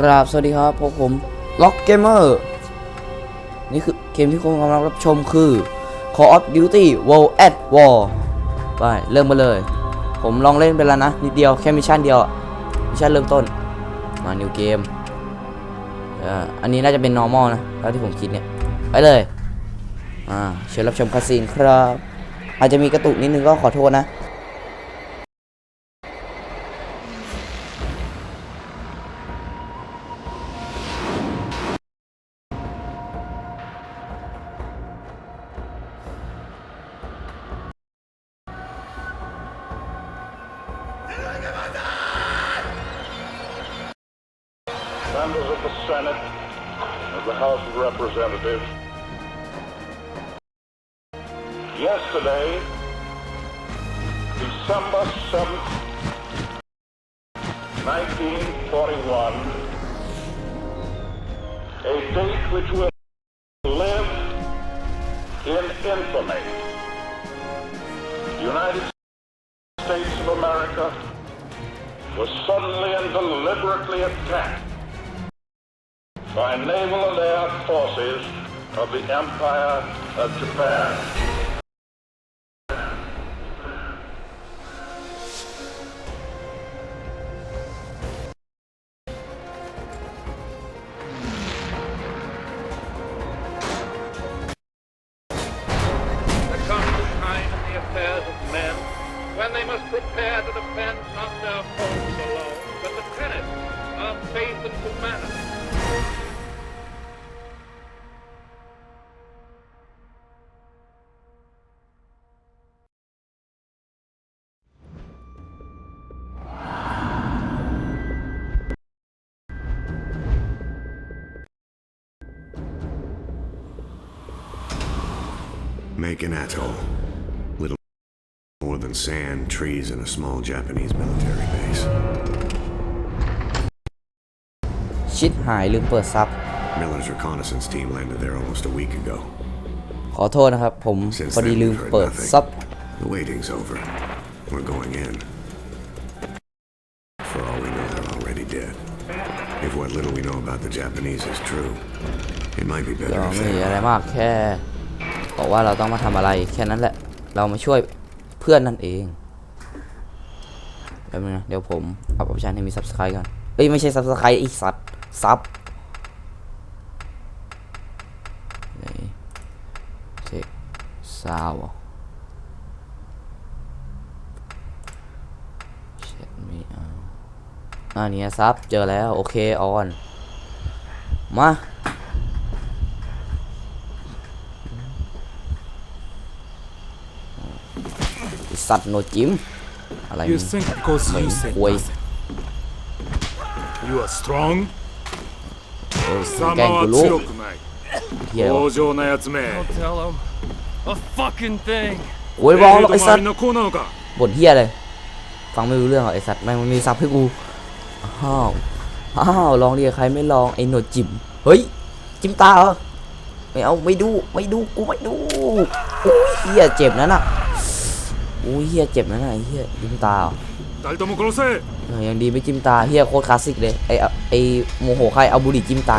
กราบสวัสดีครับพบผมล็อกเกมเมอร์นี่คือเกมที่คุณกำลังรับชมคือ Call of Duty World at War ไปเริ่มมาเลย ผมลองเล่นไปแล้วนะ นิดเดียวแค่มิชชั่นเดียวมิชชั่นเริ่มต้น มา New Game อ่าอันนี้น่าจะเป็น normal นะเท่าที่ผมคิดเนี่ย ไปเลย อ่าเชิญรับชมคาซีนครับ อาจจะมีกระตุกนิดนึงก็ขอโทษนะ a date which will live in infamy. The United States of America was suddenly and deliberately attacked by naval and air forces of the Empire of Japan. Must prepare to defend not their homes alone, but the tenets of faith and humanity. Make an atoll Little more than sand, trees, and a small Japanese military base. ชิดหายลืมเปิดซับ Miller's reconnaissance team landed there almost a week ago. ขอโทษนะครับ ผม Since พอดี then, ลืม we've heard เปิด nothing. ซับ The waiting's over. We're going in. For all we know, they're already dead. If what little we know about the Japanese is true, it might be ก็ better if ไม่มี they อะไรมากแค่บอกว่าเราต้องมาทำอะไรแค่นั้นแหละ เรามาช่วย เพื่อนนั่นเองแป๊บนึงนะเดี๋ยวผมปรับออปชันให้มี subscribe ก่อนเอ้ยไม่ใช่ subscribe อีกสัตว์ซับเทคซาวเช็ดไม่เอาอ่านี่ซับเจอแล้ว โอเค ออน มา สัตว์โนจิมอะไรมึงเหมือนควยเออมึงแกงกูรู้เฮียวยร้องหรอกไอสัตว์บ่นเฮียเลยฟังไม่รู้เรื่องหรอไอสัตว์แม่งมันมีซับให้กูอ้าวอ้าวลองดิใครไม่ลองไอโนจิมเฮ้ยจิมตาเหรอไม่เอาไม่ดูไม่ดูกูไม่ดูโอ้ยเฮียเจ็บนั่นอะ อู้เฮียเจ็บนะไอ้เฮียจิ้มตาอย่างดีไม่จิ้มตาเฮียโคตรคลาสสิกเลยไอไอโมโหใครเอาบุหรี่จิ้มตา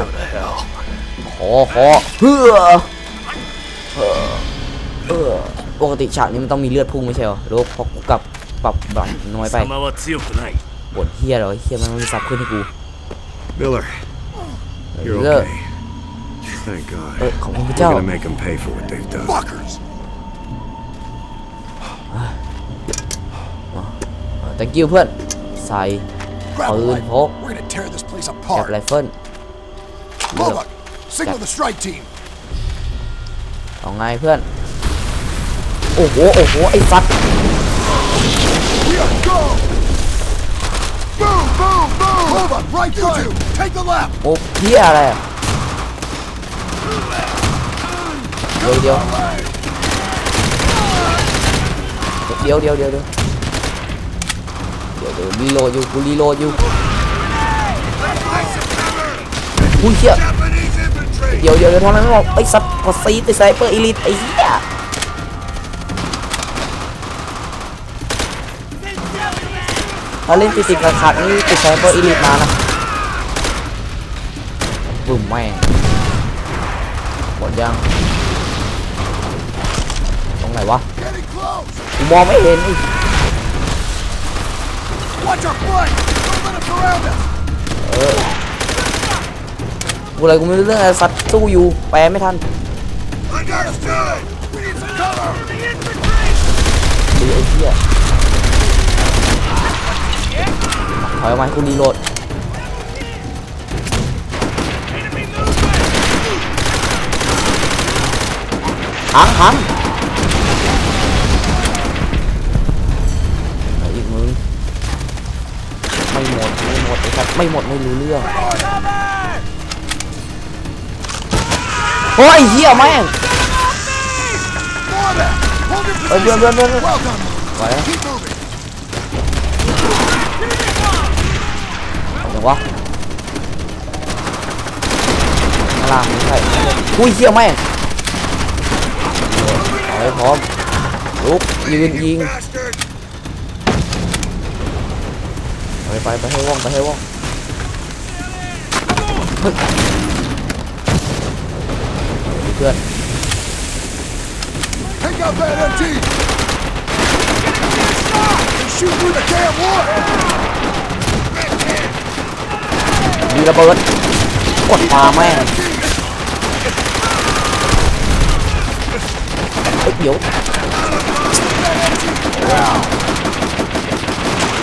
ขอขอเพื่อเออปกติฉากนี้มันต้องมีเลือดพุ่งไม่ใช่หรอหรือพอกูกับปรับบัตน้อยไปปวดเฮียเลยเฮียมันมีซับขึ้นให้กูเบลเลอร์เบลเลอร์ขอบคุณพระเจ้า gonna make them pay for what they've done. Fuckers! thank you เพื่อน ใส่ Grab a ปืน rifle. พก We're gonna tear this place แก็บไร apart. เฟิล Move up. Signal the strike team. เอาไงเพื่อน โอ้โห โอ้โห ไอ้สัตว์ We are go. Boom, boom, boom. Move up. Right, you two. Take the left. โอ้เฮียอะไรอะเดี๋ยวเดี๋ยวเดี๋ยวเดี๋ยวเดี๋ยว เดี๋ยวเดี๋ยวรีโหลดอยู่กูรีโหลดอยู่อุ้ยเฮียเดี๋ยวเดี๋ยวเดี๋ยวทำไมไม่บอกไอ้สัตว์กดซีติดไซเปอร์อีลิทไอ้เหี้ยถ้าเล่นติดติดๆขัดๆนี่ติดไซเปอร์อีลิทมานะปุ่มแม่งหมดยังตรงไหนวะกูมองไม่เห็นอีก Watch our flank! Don't let them surround us! กูอะไรกูไม่รู้เรื่องอะไรสัตว์สู้อยู่แปลไม่ทัน Understood! We need some cover! ดีไอ้เหี้ยถอยออกมาให้กูรีโหลดหังหังไหน สัตว์ไม่หมดไม่รู้เรื่องโอ้ยเหี้ยแม่ง More men! Hold your Ôi, position! vươn, vươn, vươn. Well done! ไหวนะ Keep moving! เอาจังวะข้าล่างไม่ใช่อุ้ยเหี้ยแม่งเอาให้พร้อมลุกยืนยิง ไปไปไปให้ว่องไปให้ว่องเพื่อนมีระเบิดกดปาแม่งเฮ้ยเดี๋ยว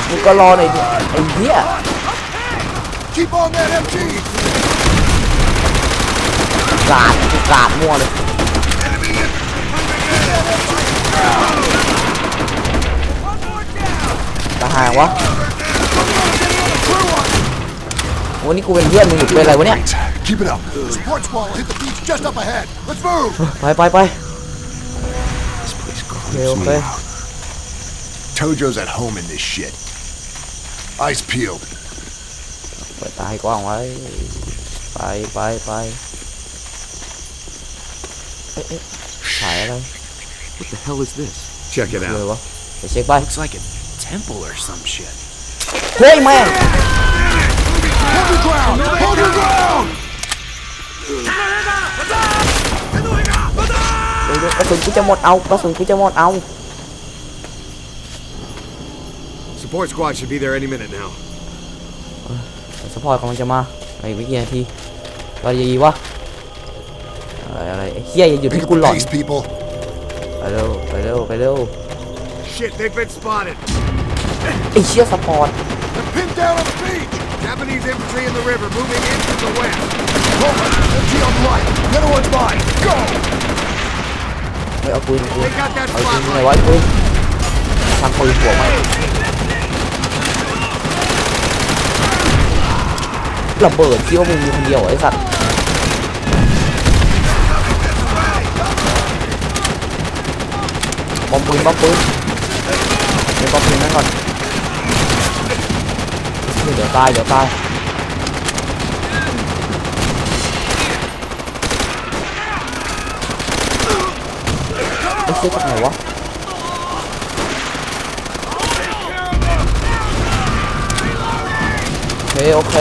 มึงก็รอหน่อยดิไอ้เหี้ย Keep on that MG! กราดกูกราดมั่วเลยตาหางวะ วันนี้กูเป็นเพื่อนมึงหรือเป็นอะไรวะเนี่ย Keep it up. Support squad will hit the beach just up ahead. Let's move! ไปไปไป This place โอเค creeps โอเค me out. Tojo's at home in this shit. Eyes peeled. เปิดตาให้กว้างไว้ ไปไปไปเอ๊ะเอ๊ะถ่ายอะไร What the hell is this? Check it เล out. ยวะไปเช็คไป Looks like a temple or some shit. เฮ้ยแม่ง Hold your ground! Hold your ground! เดี๋ยวๆกระสุนกูจะหมดเอากระสุนกูจะหมดเอา Support squad should be there any minute now. สปอร์ตกำลังจะมาในไม่กี่นาทีเราจะยีวะอะไรอะไรไอ้เฮียอย่าหยุด Pick ให้ up กู the หลอน pace, people. ไปเร็วไปเร็วไปเร็ว Shit, they've been spotted. ไอ้เชี่ยสปอร์ต They're pinned down on the beach! Japanese infantry in the river moving in from the west. Rover, MG on the right. The other one's mine. Go! เฮ้ยเอาปืนเอาปืน They got that เอาปืน spotlight. ไหนวะไอ้ปืนทำปืนหัวไหม ระเบิดคิดว่ามึงมีคนเดียวเหรอไอ้สัตว์บอมปืนบอมปืนเดี๋ยวบอมปืนนั่นก่อนเดี๋ยวตายเดี๋ยวตายไอ้เชี่ยจากไหนวะโอเคโอเค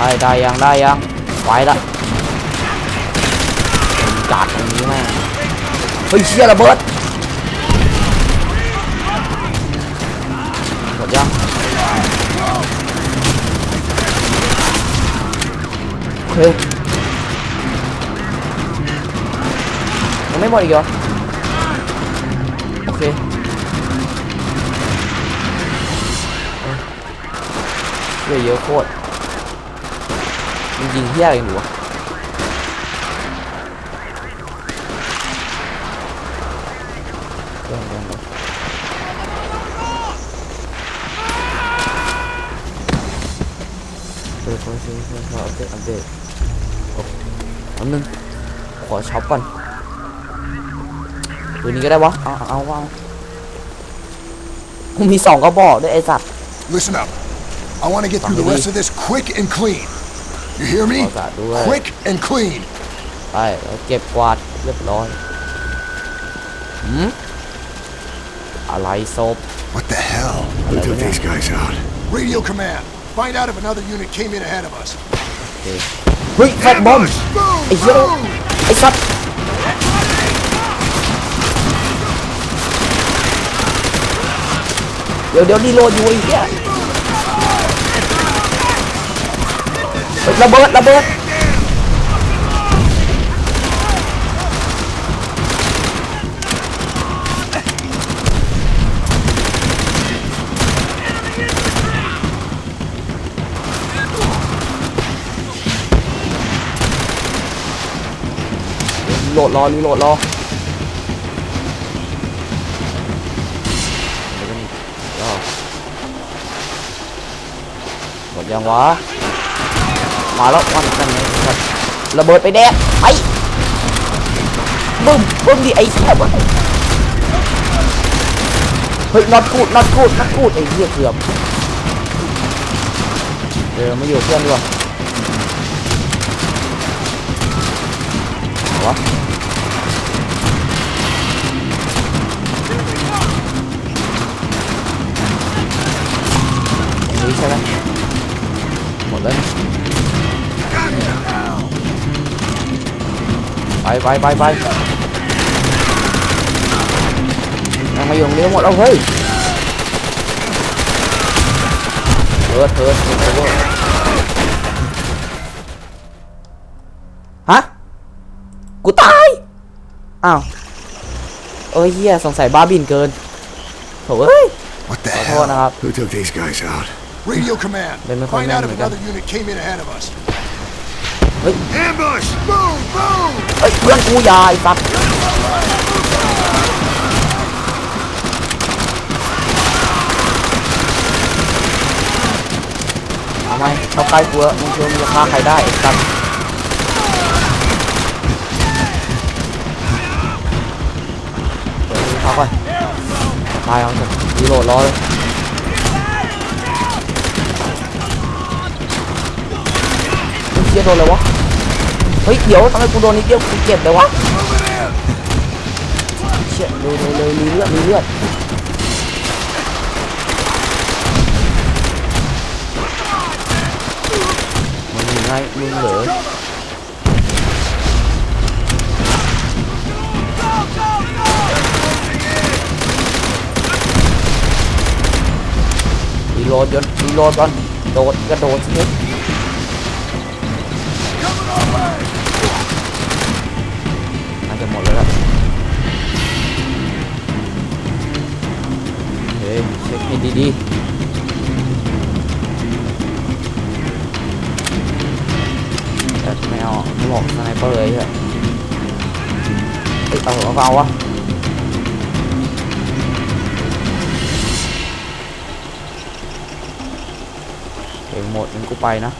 ไปไปได้ยังได้ยังไปละจัดตรงนี้แม่เฮ้ยเชี่ยระเบิดหมดยังโอเคยังไม่หมดอีกเหรอโอเคเฮ้ยเยอะโคตร มึงยิงเฮี้ยอะไรหนูวะเดี๋ยวเดี๋ยวเดี๋ยวเดี๋ยวขออัปเดตอัปเดตอันนึงขอช็อปก่อนตัวนี้ก็ได้วะ เอา เอาเอาเอากูมีสองกระบอกด้วยไอ้สัตว์ Listen up. I want to get through the rest of this quick and clean. You hear me? Well, that do it. Quick and clean. ไปแล้วเก็บกวาดเรียบร้อยหืม อะไรศพ What the hell? Who took these guys out? Radio command. Find out if another unit came in ahead of us. เฮ้ยแฟตบอม Boom! ไอ้เหี้ย boom! ไอ้สัตว์เดี๋ยวเดี๋ยวรีโหลดอยู่ไอ้เหี้ย ระเบิดระเบิดโหลดรอรีโหลดรอหมดยังวะ มาแล้ววันกันเลยครับระเบิดไปแดกไปบึ้มบึ้มดิไอ้เหี้ยเว้ยเฮ้ยน็อตกูดน็อตกูดน็อตกูดไอ้เหี้ยเกือบเดี๋ยวมาอยู่เพื่อนดีกว่าวะตรงนี้ใช่ไหมหมดแล้ว ไปไปไปไปยังมาอยู่ตรงนี้หมดแล้วเฮ้ยเถิดเถิดเถิดเถิดฮะ กูตาย อ้าว เอ้ยเฮียสงสัยบ้าบินเกินโถเอ้ย What the ขอโทษ hell? นะครับ Who took these guys out? Radio command. Let me Find out if find out another unit came in ahead of us. Ambush! Boom! Boom! เอ้ยเพื่อนกูอยาไอ้สัตว์เอาไหมเข้าใกล้กูแล้วมึงคิดว่ามึงจะฆ่าใครได้ไอ้สัตว์เดี๋ยวมึงเข้าไปตายเอาเถอะรีโหลดรอเลยเฮ้ยเชี่ยโดนเลยวะ เฮ้ยเดี๋ยวทำไมกูโดนนิดเดียวกูเจ็บเลยวะเชี่ยเลยเลยเลยมีเลือดมีเลือดมึงยังไงมึงเหรอรีโหลดยนรีโหลดก่อนโดดกระโดดสิ ดีๆแต่ไม่เอาไม่บอกสไนเปอร์เลยเหรอเอ้ยเอาเอาเอาวะเองหมดงั้นกูไปนะ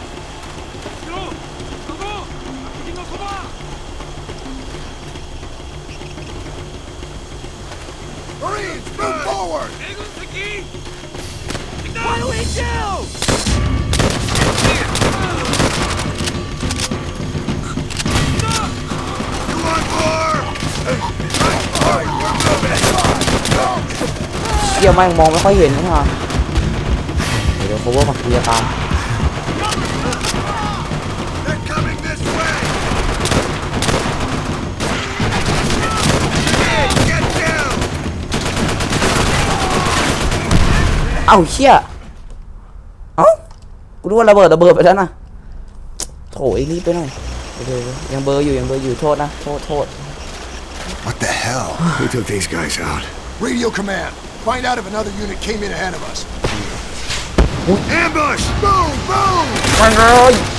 เชี่ยแม่งมองไม่ค่อยเห็นนะฮะเดี๋ยว cover มาเคลียร์ตาม They're coming this way! Get down! เอ้าเชี่ยเอ้ากูรู้ว่าระเบิดระเบิดไปแล้วนะโถไอ้รีบไปหน่อยเดี๋ยวๆยังเบลอร์อยู่ยังเบลอร์อยู่โทษนะโทษโทษ What the hell? Who took these guys out? Radio command. Find out if another unit came in ahead of us. Ambush! Boom! Boom! มัน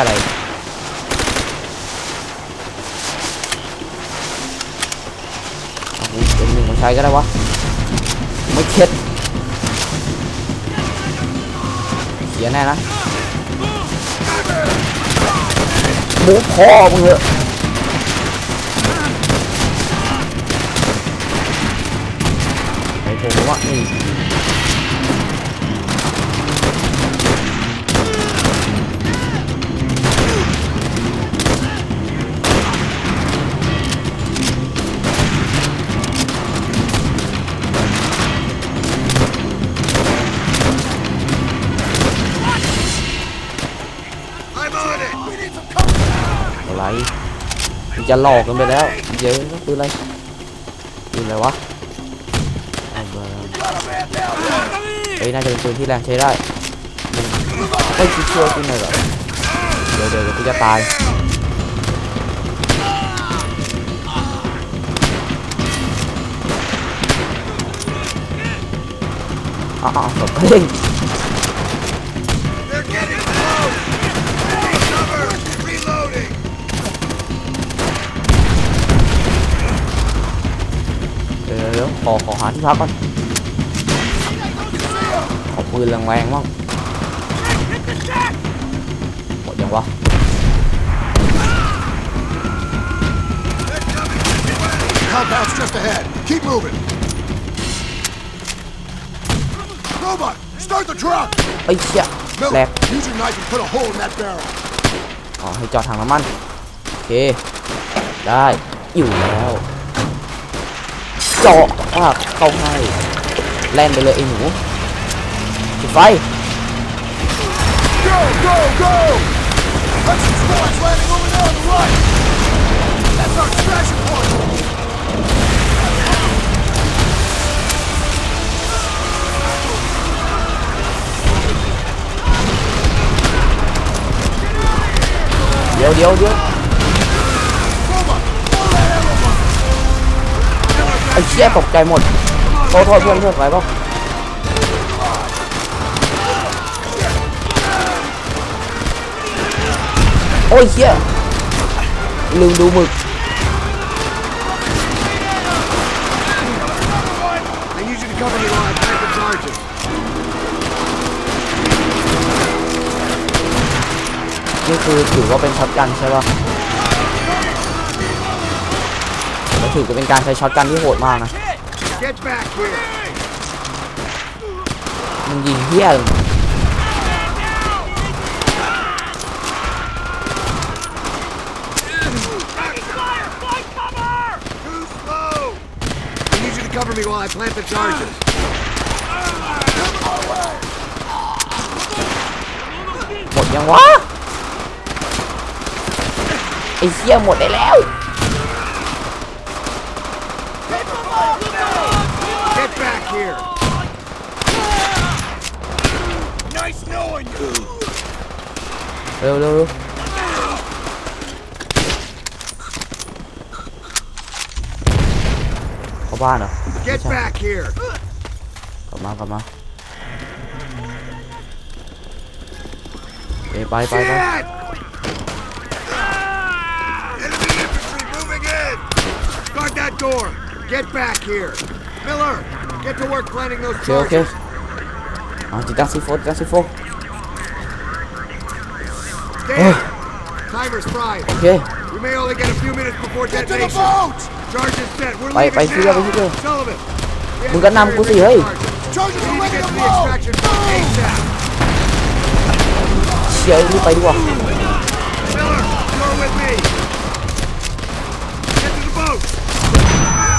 อะไร อาวุเป็นหนึ่งมันใช้ก็ได้วะ ไม่เช็ดเสียแน่นะมูพ่อมึงเหอะไอ้ผมว่านี่ จะหลอกกันไปแล้ว เยอะก็ปืนอะไรปืนอะไรวะเอ้ยน่าจะเป็นปืนที่แรงใช้ได้ไม่คิดช่วยกูหน่อยเหรอเดี๋ยวเดี๋ยวกูจะตายอ้าวตบเพ่ง อขอหาที่พักก่อนขอปืนแรงๆมั่งหมดยังวะ Compound's just ahead. Keep moving. Robot, start the truck! ไอ้ยเชี่ยแหล Miller, ก use your knife and put a hole in that barrel. อ๋อให้จอดถังน้ำมัน โอเค ได้ อยู่แล้ว เจาะปากเข้าให้แล่ ไอ้เชี่ยตกใจหมดโทษโทษเพื่อนเพื่อนไปเปล่าโอ้ยเชี่ยลืมดูหมึกนี่คือถือว่าเป็นช็อตกันใช่ป่ะ ก็ถือว่าเป็นการใช้ช็อตกันที่โหดมากนะ Get back here! มึงยิงเฮี้ยเลย Too slow! I need you to cover me while I plant the charges. หมดยังวะไอ้เฮี้ยหมดได้แล้ว Get back here! Nice knowing you! เร็วเร็วเร็วเข้าบ้านเหรอ Get back here! กลับมากลับมาเอ้ยไปไปไป Shit! Enemy infantry moving in! Guard that door! Get back here! Miller, get to work planting those โอเคโอเค charges. อ่าจิตตั้งซีโฟจิตตั้งซีโฟ Dan, timer's fried. โอเค We may only get a few minutes before detonation. Charges set. We're ไปไป leaving ที่เดียวไป now. ที่เดียว Sullivan. we มึง have ก็ to นำกูสิ carry เฮ้ย charges. We need to get to the extraction point ASAP. เชียร์รีบไปดีกว่า Miller, you're with me. Get to the boat.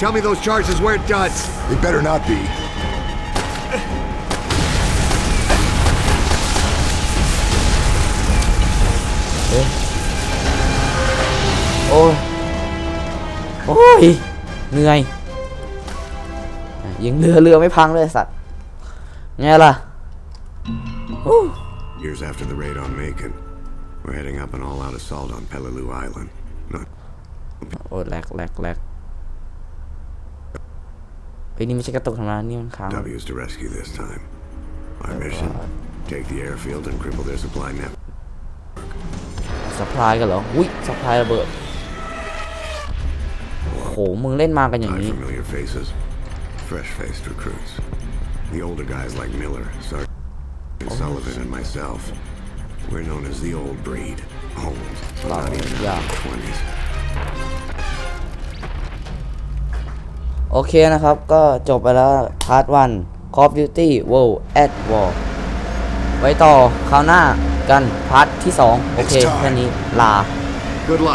Tell me those charges where it does. They better not be. โอ้ย โอ้ย เหนื่อย ยิงเรือเรือไม่พังเลยไอ้สัตว์ไงล่ะ Years after the raid on Macon, we're heading up an all-out assault on Peleliu Island. Not โอ้แหลกแหลกแหลก เฮ้ยนี่ไม่ใช่กระตุกธรรมดานี่มันค้าง W's to rescue this time. Our mission: take the airfield and cripple their supply network. สปายกันเหรอ อุ้ยสปายระเบิด โห มึงเล่นมากันอย่าง Five นี้ familiar faces, fresh-faced recruits. The older guys like Miller, Sergeant Sullivan, and myself. We're known as the old breed. Old, but not even in yeah. our twenties. โอเคนะครับ ก็จบไปแล้วพาร์ทวัน Call of Duty World at War ไว้ต่อคราวหน้ากันพาร์ทที่ 2 โอเค แค่นี้ลา Good luck.